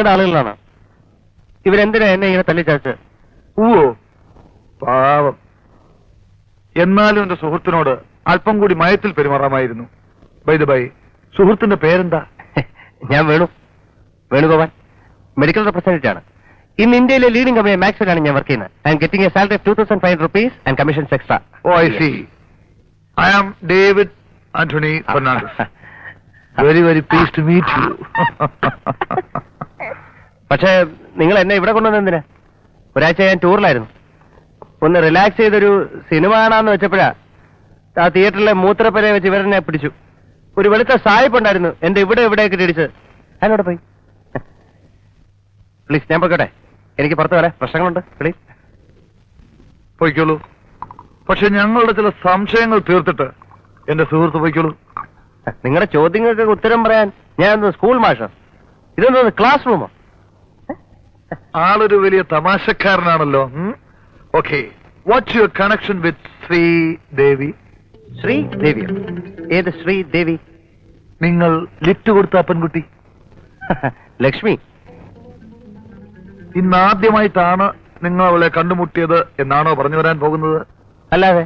നിങ്ങളുടെ ആളുകളാണ് ഇവരെന്തിനാ എന്നെ ഇങ്ങനെ തല്ലിച്ചാച്ച് പൂവോ പാവം എന്നാലും എന്റെ സുഹൃത്തിനോട് അല്പം കൂടി മയത്തിൽ പെരുമാറാമായിരുന്നു ബൈദ ബൈ സുഹൃത്തിന്റെ പേരെന്താ ഞാൻ വേണു വേണുഗോപാൽ മെഡിക്കൽ റെപ്രസെന്റേറ്റീവ് ആണ് ഇന്ന് ഇന്ത്യയിലെ ലീഡിംഗ് കമ്പനി മാക്സിലാണ് ഞാൻ വർക്ക് ചെയ്യുന്നത് I am getting a salary of two thousand five rupees and commission extra oh I see I am David Antony Fernandez very very please to meet you പക്ഷേ നിങ്ങൾ എന്നെ ഇവിടെ എന്തിനാ ഒരാഴ്ച ഞാൻ ടൂറിലായിരുന്നു ഒന്ന് റിലാക്സ് ചെയ്തൊരു സിനിമ കാണാന്ന് വെച്ചപ്പോഴാ ആ തിയേറ്ററിലെ മൂത്രപ്പരെ വെച്ച് ഇവരെന്നെ പിടിച്ചു ഒരു വെളുത്ത സായിപ്പ് ഉണ്ടായിരുന്നു എന്റെ ഇവിടെ ഇവിടെയൊക്കെ ഇടിച്ചത് ഞാനോടെ പോയി പ്ലീസ് ഞാൻ പോയിക്കോട്ടെ എനിക്ക് പുറത്ത് വരാം പ്രശ്നങ്ങളുണ്ട് പ്ലീസ് പോയിക്കോളൂ പക്ഷെ ഞങ്ങളുടെ ചില സംശയങ്ങൾ തീർത്തിട്ട് എന്റെ സുഹൃത്ത് പോയിക്കോളൂ നിങ്ങളുടെ ചോദ്യങ്ങൾക്ക് ഉത്തരം പറയാൻ ഞാൻ സ്കൂൾ മാഷാ ഇതെന്തോന്ന് ക്ലാസ് റൂമോ ആളൊരു വലിയ തമാശക്കാരനാണല്ലോ okay what your connection with Sridevi Sridevi ഏത് ശ്രീദേവി നിങ്ങൾ ലിഫ്റ്റ് കൊടുത്ത പെൺകുട്ടി ലക്ഷ്മി ഇന്ന് ആദ്യമായിട്ടാണ് നിങ്ങൾ അവളെ കണ്ടുമുട്ടിയത് എന്നാണോ പറഞ്ഞു വരാൻ പോകുന്നത് അല്ലാതെ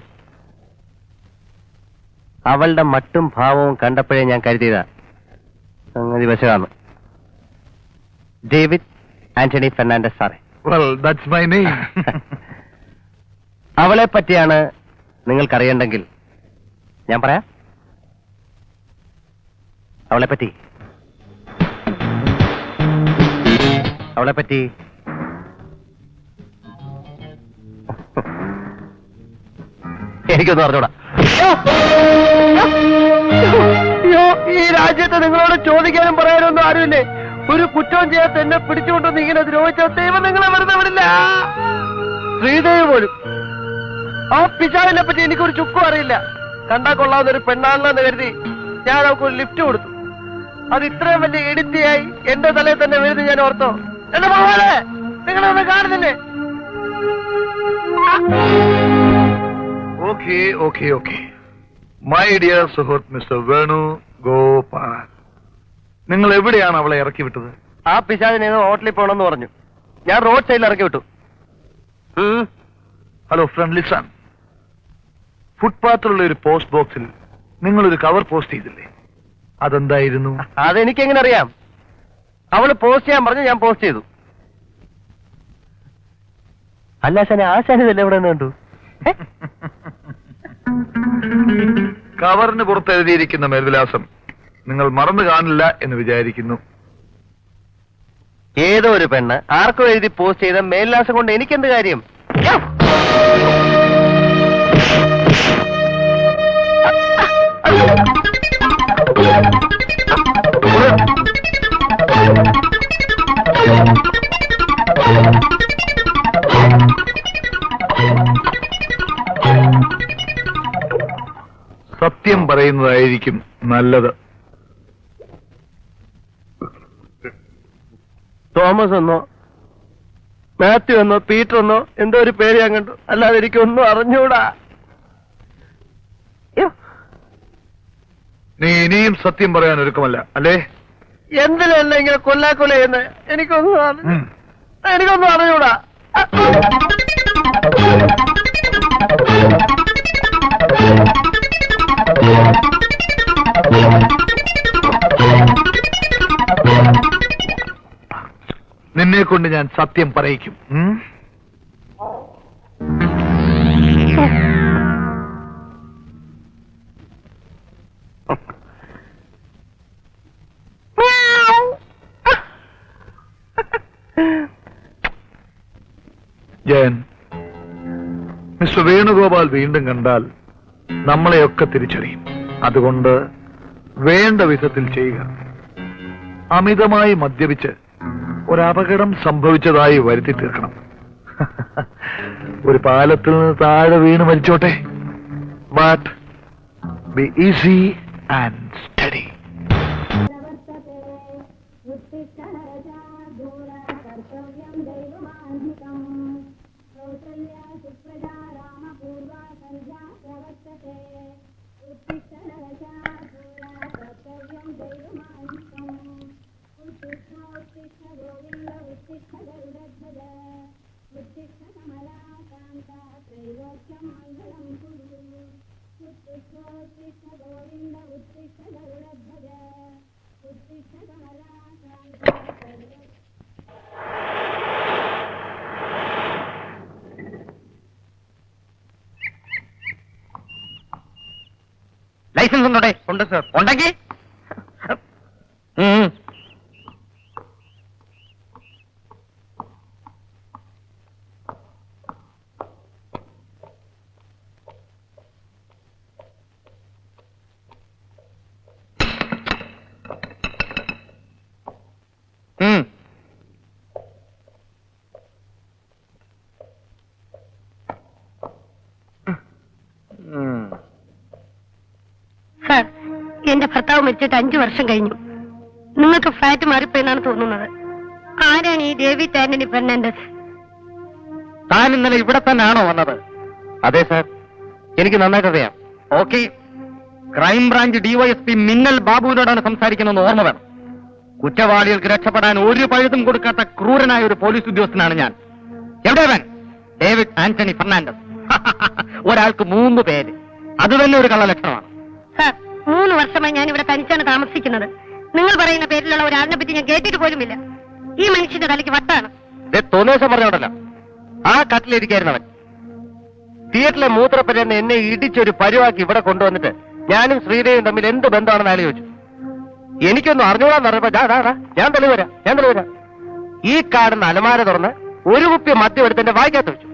അവളുടെ മട്ടും ഭാവവും കണ്ടപ്പോഴേ ഞാൻ കരുതിയതാ സംഗതി വശമാണ് ഡേവിഡ് ആന്റണി ഫെർണാണ്ടസ് സാറേ ദാറ്റ്സ് മൈ നെയിം അവളെ പറ്റിയാണ് നിങ്ങൾക്കറിയണ്ടെങ്കിൽ ഞാൻ പറയാം അവളെ പറ്റി അവളെ പറ്റി എനിക്കൊന്നും അറിഞ്ഞൂടാ ഈ രാജ്യത്ത് നിങ്ങളോട് ചോദിക്കാനും പറയാനൊന്നും ആരുമില്ലേ ഒരു കുറ്റവും ചെയ്യാത്ത എന്നെ പിടിച്ചുകൊണ്ടൊന്ന് ഇങ്ങനെ ദ്രോഹിച്ച ദൈവം നിങ്ങളെ വെറുതെ വിടില്ല ശ്രീദേവ് പോലും ആ പിശാവിനെ പറ്റി എനിക്കൊരു ചുക്കും അറിയില്ല കണ്ടാ കൊള്ളാവുന്ന ഒരു പെണ്ണാണെന്ന് കരുതി ഞാൻ അവർക്ക് ഒരു ലിഫ്റ്റ് കൊടുത്തു അത് ഇത്രയും വലിയ ഇടുത്തിയായി എന്റെ തലയിൽ തന്നെ വീഴുന്നു ഞാൻ ഓർത്തോ എന്റെ മോളെ നിങ്ങളൊന്ന് കാണുന്നില്ലേ okay okay okay my dear സുഹൃത്ത് മിസ്റ്റർ വേണു ഗോപാൽ നിങ്ങൾ എവിടെയാണ് അവളെ ഇറക്കി വിട്ടത് ആ പിശാചിനെ ഹോട്ടലിൽ പോകണമെന്ന് പറഞ്ഞു ഞാൻ റോഡ് സൈഡിൽ ഇറക്കി വിട്ടു ഹലോ ഫ്രണ്ട്ലി സൺ ഫുട്പാത്തിലുള്ള ഒരു പോസ്റ്റ് ബോക്സിൽ നിങ്ങൾ ഒരു കവർ പോസ്റ്റ് ചെയ്തില്ലേ അതെന്തായിരുന്നു എങ്ങനെ അറിയാം അവള് പോസ്റ്റ് ചെയ്യാൻ പറഞ്ഞു ഞാൻ പോസ്റ്റ് ചെയ്തു അല്ല ശനെ ആ ശനിതല്ലേ ഇവിടെ കണ്ടു കവറിന് പുറത്തെഴുതിയിരിക്കുന്ന മേൽവിലാസം നിങ്ങൾ മറന്നു കാണില്ല എന്ന് വിചാരിക്കുന്നു ഏതോ ഒരു പെണ്ണ് ആർക്കും എഴുതി പോസ്റ്റ് ചെയ്ത മേൽലാസം കൊണ്ട് എനിക്കെന്ത് കാര്യം സത്യം പറയുന്നതായിരിക്കും നല്ലത് തോമസ് എന്നോ മാത്യു എന്നോ പീറ്റർ എന്നോ എന്തോ ഒരു പേര് ഞാൻ കണ്ടു അല്ലാതെ എനിക്കൊന്നും അറിഞ്ഞൂടാ നീ ഇനിയും സത്യം പറയാൻ ഒരുക്കമല്ല അല്ലേ എന്തിനാ എന്നെ കൊല്ലാ കൊല എന്ന് എനിക്കൊന്നും എനിക്കൊന്നും അറിഞ്ഞൂടാ കൊണ്ട് ഞാൻ സത്യം പറയിക്കും ജയൻ മിസ്റ്റർ വേണുഗോപാൽ വീണ്ടും കണ്ടാൽ നമ്മളെയൊക്കെ തിരിച്ചറിയും അതുകൊണ്ട് വേണ്ട വിധത്തിൽ ചെയ്യുക അമിതമായി മദ്യപിച്ച് ഒരപകടം സംഭവിച്ചതായി വരുത്തി തീർക്കണം ഒരു പാലത്തിൽ നിന്ന് താഴെ വീണ് മരിച്ചോട്ടെ but be easy and study license ഉണ്ടോടെ ഉണ്ട് സാർ ഉണ്ടെങ്കിൽ എന്റെ ഭർത്താവ് മരിച്ചിട്ട് അഞ്ചു വർഷം കഴിഞ്ഞു നിങ്ങൾക്ക് ഫ്ലാറ്റ് മാറിപ്പോയെന്നാണ് തോന്നുന്നത് ആരാണ് ഈ ദേവി ആന്റണി ഫെർണാണ്ടസ് താൻ ഇന്നലെ ഇവിടെ തന്നെയാണോ വന്നത് അതെ സർ എനിക്ക് നന്നായിട്ട് അറിയാം ഓക്കെ ക്രൈംബ്രാഞ്ച് ഡിവൈഎസ്പി മിന്നൽ ബാബുവിനോടാണ് സംസാരിക്കുന്നത് ഓർമ്മ വേണം കുറ്റവാളികൾക്ക് രക്ഷപ്പെടാൻ ഒരു പഴുതും കൊടുക്കാത്ത ക്രൂരനായ ഒരു പോലീസ് ഉദ്യോഗസ്ഥനാണ് ഞാൻ എവിടെ എവിടെവൻ ഡേവിഡ് ആന്റണി ഫെർണാണ്ടസ് ഒരാൾക്ക് മൂന്ന് പേര് അത് തന്നെ ഒരു കള്ളലക്ഷണമാണ് മൂന്ന് വർഷമായി ഞാൻ ഇവിടെ തനിച്ചാണ് താമസിക്കുന്നത് നിങ്ങൾ പറയുന്ന പേരിലുള്ള ഒരാളിനെ പറ്റി ഞാൻ കേട്ടിട്ട് പോലുമില്ല ഈ മനുഷ്യന്റെ തലയ്ക്ക് വട്ടാണ് തോന്നിയസം പറഞ്ഞോണ്ടല്ല ആ കട്ടിലിരിക്കായിരുന്നു അവൻ തിയേറ്ററിലെ എന്നെ ഇടിച്ചൊരു പരിവാക്കി ഇവിടെ കൊണ്ടുവന്നിട്ട് ഞാനും ശ്രീദേവിയും തമ്മിൽ എന്ത് ബന്ധമാണെന്ന് ആലോചിച്ചു എനിക്കൊന്നും അറിഞ്ഞോളാന്ന് പറഞ്ഞപ്പോ ഞാൻ തെളിവരാ ഞാൻ തെളിവരാ ഈ കാടുന്ന അലമാര തുറന്ന് ഒരു കുപ്പി മദ്യം എടുത്ത് എന്റെ വായിക്കാത്ത വെച്ചു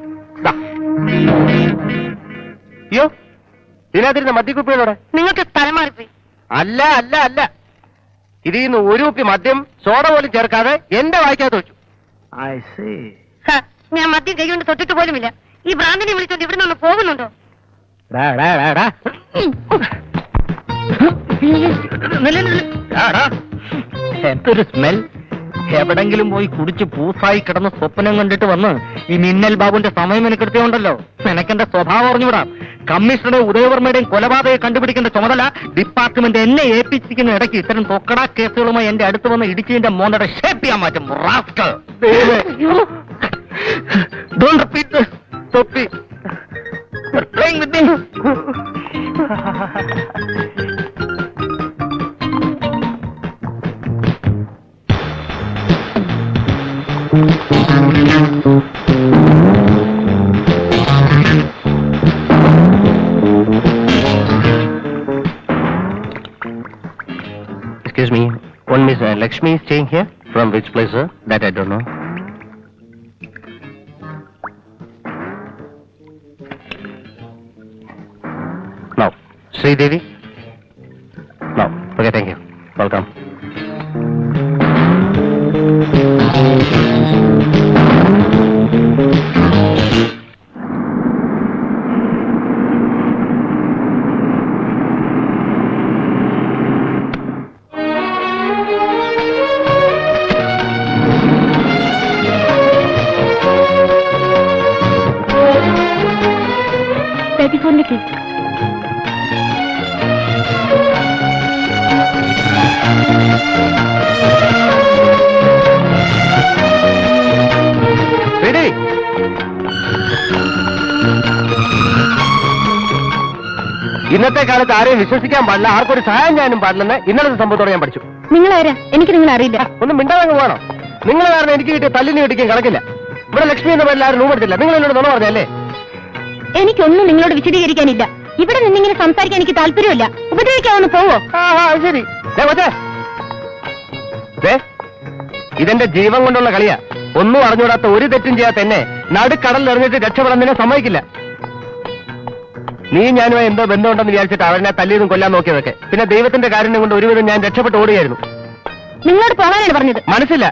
അയ്യോ ഇതിനകത്തിരുന്ന മദ്യക്കുപ്പികളോടെ നിങ്ങൾക്ക് അല്ല അല്ല അല്ല ഇതിൽ നിന്ന് ഒരു കുപ്പി മദ്യം സോഡ പോലും ചേർക്കാതെ എന്റെ വായിക്കാതെ വെച്ചു ഞാൻ മദ്യം കൈകൊണ്ട് തൊട്ടിട്ട് പോലുമില്ല ഈ ഭ്രാന്തിനെ വിളിച്ചോണ്ട് ഇവിടെ നിന്ന് പോകുന്നുണ്ടോ സ്മെൽ എവിടെങ്കിലും പോയി കുടിച്ച് പൂസായി കിടന്ന സ്വപ്നം കണ്ടിട്ട് വന്ന് ഈ മിന്നൽ ബാബുന്റെ സമയം എനിക്കെടുത്തിയുണ്ടല്ലോ നിനക്കെന്റെ സ്വഭാവം അറിഞ്ഞുവിടാം കമ്മീഷണറുടെ ഉദയവർമ്മയുടെയും കൊലപാതകം കണ്ടുപിടിക്കേണ്ട ചുമതല ഡിപ്പാർട്ട്മെന്റ് എന്നെ ഏൽപ്പിച്ചിരിക്കുന്ന ഇടയ്ക്ക് ഇത്തരം തൊക്കട കേസുകളുമായി എന്റെ അടുത്ത് വന്ന് ഇടിച്ചിന്റെ മോനോടെ ഷേപ്പ് ചെയ്യാൻ മാറ്റും don't repeat which place, sir? That I don't know. No. Sri Devi. No. okay, thank you. Welcome. ഇന്നത്തെ കാലത്ത് ആരെയും വിശ്വസിക്കാൻ പാടില്ല ആർക്കും സഹായം ചെയ്യാനും പാടില്ലെന്ന് ഇന്നലത്തെ സംഭവത്തോടെ ഞാൻ പഠിച്ചു നിങ്ങൾ ആരാ എനിക്ക് നിങ്ങൾ അറിയില്ല ഒന്ന് മിണ്ടാതങ്ങ് പോകണം നിങ്ങൾ കാരണം എനിക്ക് കിട്ടിയ തല്ലിന് കിട്ടിക്കാൻ കണക്കില്ല ഇവിടെ ലക്ഷ്മി എന്ന പേരിൽ ആരും രൂപെടുത്തില്ല നിങ്ങൾ എന്നോട് നുണ പറഞ്ഞല്ലേ എനിക്കൊന്നും നിങ്ങളോട് വിശദീകരിക്കാനില്ല ഇവിടെ നിന്നിങ്ങനെ സംസാരിക്കാൻ എനിക്ക് താല്പര്യമില്ല ഉപദ്രവിക്കാവുന്ന പോവോ ശരി ഇതെന്റെ ജീവൻ കൊണ്ടുള്ള കളിയാ ഒന്നും അറിഞ്ഞൂടാത്ത ഒരു തെറ്റും ചെയ്യാത്ത എന്നെ നടുക്കടലിൽ എറിഞ്ഞിട്ട് രക്ഷപ്പെടാൻ നിന്നെ സമ്മതിക്കില്ല നീ ഞാനുമായി എന്തോ ബന്ധമുണ്ടെന്ന് വിചാരിച്ചിട്ട് അവനെ തല്ലിയതും കൊല്ലാൻ നോക്കിയതൊക്കെ പിന്നെ ദൈവത്തിന്റെ കാര്യം കൊണ്ട് ഒരുവിധം ഞാൻ രക്ഷപ്പെട്ട് ഓടുകയായിരുന്നു നിങ്ങളോട് പോകാനാണ് പറഞ്ഞത് മനസ്സില്ല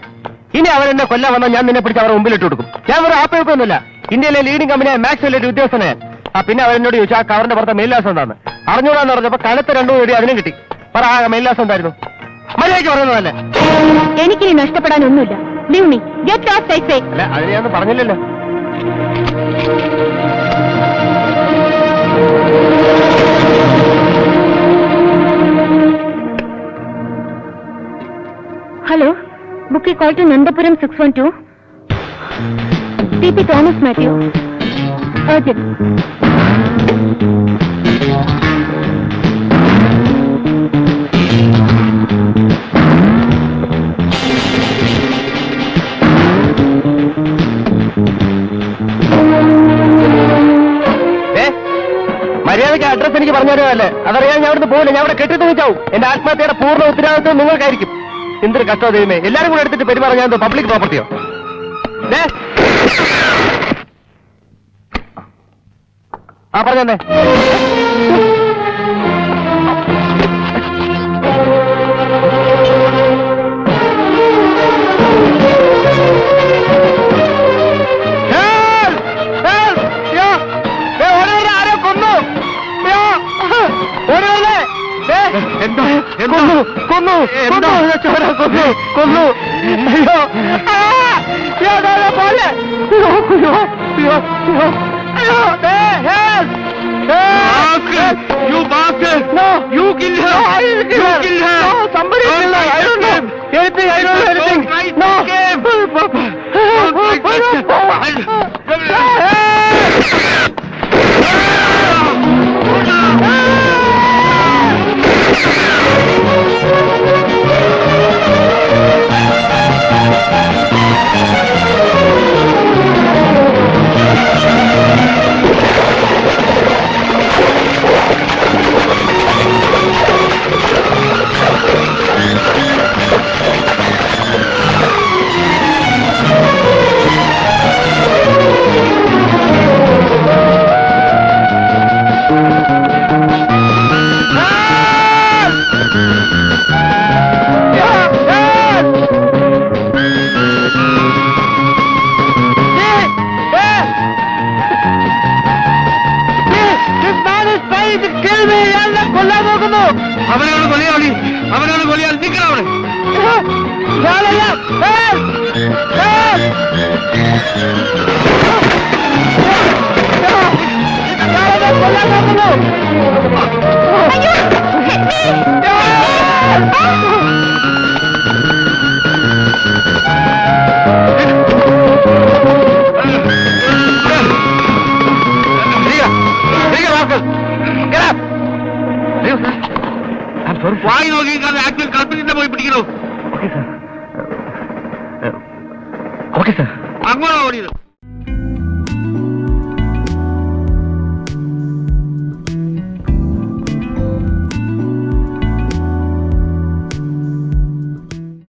ഇനി അവൻ എന്നെ കൊല്ലാൻ വന്നാൽ ഞാൻ നിന്നെ പിടിച്ച് അവരെ മുമ്പിലിട്ട് കൊടുക്കും ഞാൻ ഒരു ആപ്പയൊക്കെയൊന്നുമില്ല ഇന്ത്യയിലെ ലീഡിംഗ് കമ്പനിയായ മാക്സിലെ ഒരു ഉദ്യോഗസ്ഥനെ ആ പിന്നെ അവരെന്നോട് ചോദിച്ചാൽ ആ കവറിന്റെ പുറത്തെ മേലാസം എന്താന്ന് അറിഞ്ഞോളാന്ന് പറഞ്ഞപ്പോ കനത്ത് രണ്ടു നേടി അതിനും കിട്ടി പറ ആ മേൽലാസം എന്തായിരുന്നു മര്യാദയ്ക്ക് പറഞ്ഞതല്ലേ എനിക്കിനി നഷ്ടപ്പെടാനൊന്നുമില്ല ലീവ് ഗെറ്റ് അല്ല പറഞ്ഞില്ലല്ലോ Hello, book a call to Nandapuram 612. P.P. Thomas Matthew. Urgent. പറഞ്ഞതല്ലേ അതറിയാൻ ഞാൻ അവിടുന്ന് പോകില്ല ഞാൻ അവിടെ കെട്ടിട്ട് തൂങ്ങിച്ചാവും എന്റെ ആത്മഹത്യയുടെ പൂർണ്ണ ഉത്തരവാദിത്വം നിങ്ങൾക്കായിരിക്കും എന്തൊരു കഷ്ടോ ദൈവമേ എല്ലാരും കൂടെ എടുത്തിട്ട് പെരുമാറ ഞാൻ പബ്ലിക് പ്രോപ്പർട്ടിയോ ആ പറഞ്ഞേ എന്താ കൊന്നു കൊന്നു കൊന്നു ചോര കൊന്നു കൊന്നു അയ്യോ പോലെ You bastard! No! You kill her! No, I will kill you her! Kill her. No, somebody Don't kill her! I don't know! Anything, I don't know anything! Don't no! Don't fight this game! Don't fight this game! കൊല്ലാൻ നോക്കുന്നു അവനാണ് കൊലയാളി അവനാണ് കൊലയാളി നിൽക്കണം ഞാനല്ല കൊല്ലാൻ നോക്കുന്നു വായി നോക്കിക്കാതെ ആക്ച്വൽ കൽപ്പിച്ചിട്ട് പോയി പിടിക്കണോ ഓക്കെ സാർ അങ്ങോട്ടാ ഓടിയത്